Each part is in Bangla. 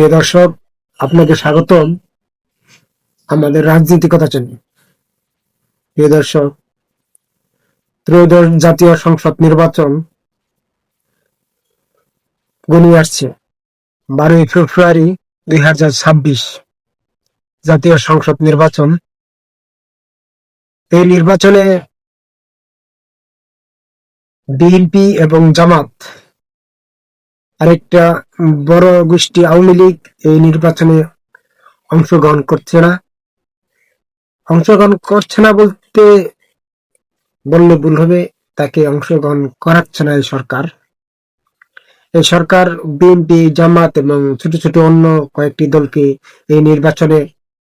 প্রিয় দর্শক, আপনাকে স্বাগতম আমাদের রাজনীতিকতা চ্যানেল প্রিয় দর্শক, ত্রয়োদশ জাতীয় সংসদ নির্বাচন গনিয়ে আসছে। বারোই ফেব্রুয়ারি দুই হাজার ছাব্বিশ জাতীয় সংসদ নির্বাচন। এই নির্বাচনে বিএনপি এবং জামাত আরেকটা বড় গোষ্ঠী আওয়ামী লীগ এই নির্বাচনে অংশগ্রহণ করছে না। অংশগ্রহণ করছে না বলতে বললে ভুল হবে, তাকে অংশগ্রহণ করাচ্ছে না এই সরকার। এই সরকার বিএনপি, জামাত এবং ছোট ছোট অন্য কয়েকটি দলকে এই নির্বাচনে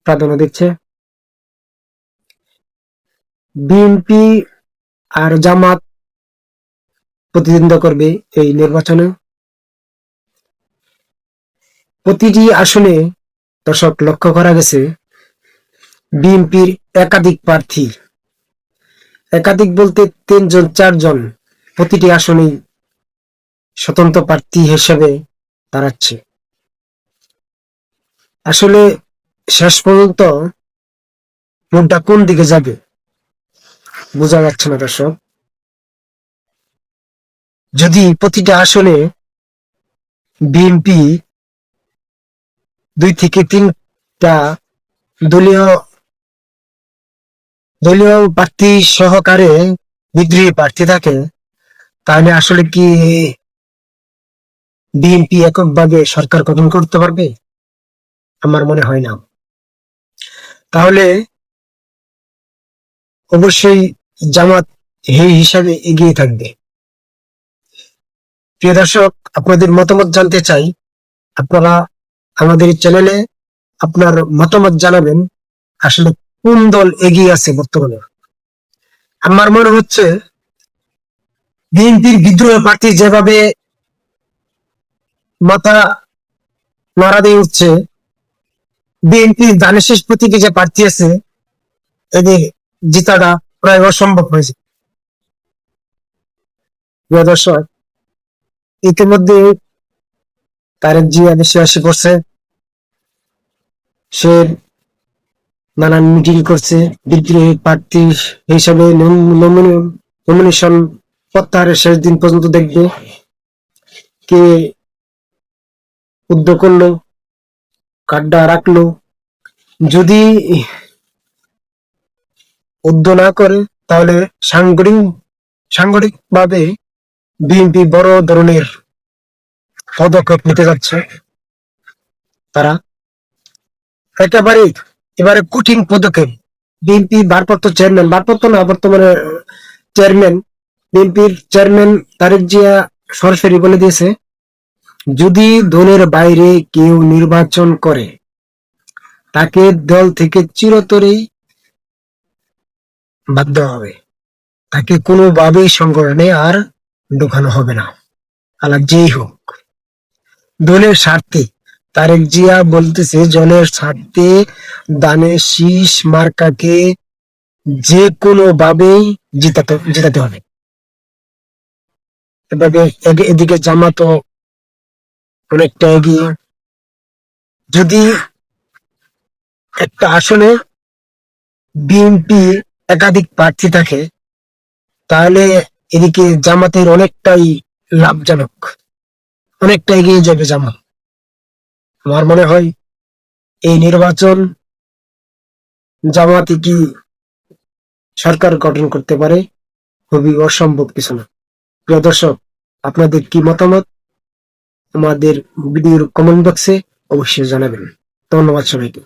প্রাধান্য দিচ্ছে। বিএনপি আর জামাত প্রতিদ্বন্দ্বিতা করবে এই নির্বাচনে। প্রতিটি আসনে দর্শক লক্ষ্য করা গেছে। বিএনপির একাধিক প্রার্থী। একাধিক বলতে তিনজন, চারজন প্রতিটি আসনেই স্বতন্ত্র প্রার্থী হিসেবে দাঁড়াচ্ছে। আসলে শেষ পর্যন্ত ভোটটা কোন দিকে যাবে বোঝা যাচ্ছে না দর্শক। যদি প্রতিটা আসনে বিএনপি দুই থেকে তিনটা দলীয় দলীয় প্রার্থী সহকারে বিদ্রোহী প্রার্থী থাকে। তাহলে আসলে কি বিএনপি এককভাবে সরকার গঠন করতে পারবে? আমার মনে হয় না। তাহলে অবশ্যই জামাত এই হিসাবে এগিয়ে থাকবে। প্রিয় দর্শক, আপনাদের মতামত জানতে চাই। আপনারা আমাদের চ্যানেলে আপনার মতামত জানাবেন, আসলে কোন দল এগিয়ে আছে বর্তমানে। আমার মনে হচ্ছে, বিএনপির বিদ্রোহ প্রার্থী যেভাবে মাথা নাড়া দিয়ে উঠছে, বিএনপির দানেশেষ প্রতীকে যে প্রার্থী আছে, এদের জিতাটা প্রায় অসম্ভব হয়েছে। দর্শক ইতিমধ্যে তারেক জিয়া দেশে আসে পড়ছে সে নানান মিটিং করছে, বিদ্রোহী প্রার্থী হিসাবে নমিনেশন প্রত্যাহারের শেষ দিন পর্যন্ত দেখবে কে উদ্যোগ করল, কাড্ডা রাখল। যদি উদ্যোগ না করে, তাহলে সাংগঠনিক ভাবে বিএনপি বড় ধরনের পদক্ষেপ নিতে যাচ্ছে। তারা একেবারে এবারে কঠিন পদক্ষেপ। বিএনপি ভারপ্রাপ্ত চেয়ারম্যান, ভারপ্রাপ্ত না, বর্তমানে চেয়ারম্যান। বিএনপির চেয়ারম্যান তারেক জিয়া সরাসরি বলে দিয়েছে, যদি দলের বাইরে কেউ নির্বাচন করে, তাকে দল থেকে চিরতরেই বাধ্য হবে। তাকে কোনোভাবেই সংগঠনে আর ঢোকানো হবে না। আলাপ যেই হোক, দলের স্বার্থে তারেক জিয়া বলতেছে জনের স্বার্থে দানে শীষ মার্কাকে যে কোনো ভাবেই জিতাতে জিতাতে হবে। এদিকে জামাতো অনেকটা এগিয়ে। যদি একটা আসনে বিএনপি একাধিক প্রার্থী থাকে, তাহলে এদিকে জামাতের অনেকটাই লাভজনক, অনেকটা এগিয়ে যাবে জামাত। আমার মনে হয় এই নির্বাচন জামাতে কি সরকার গঠন করতে পারে, খুবই অসম্ভব কিছু না। প্রিয় দর্শক, আপনাদের কি মতামত? আমাদের ভিডিওর কমেন্ট বক্সে অবশ্যই জানাবেন। ধন্যবাদ সবাইকে।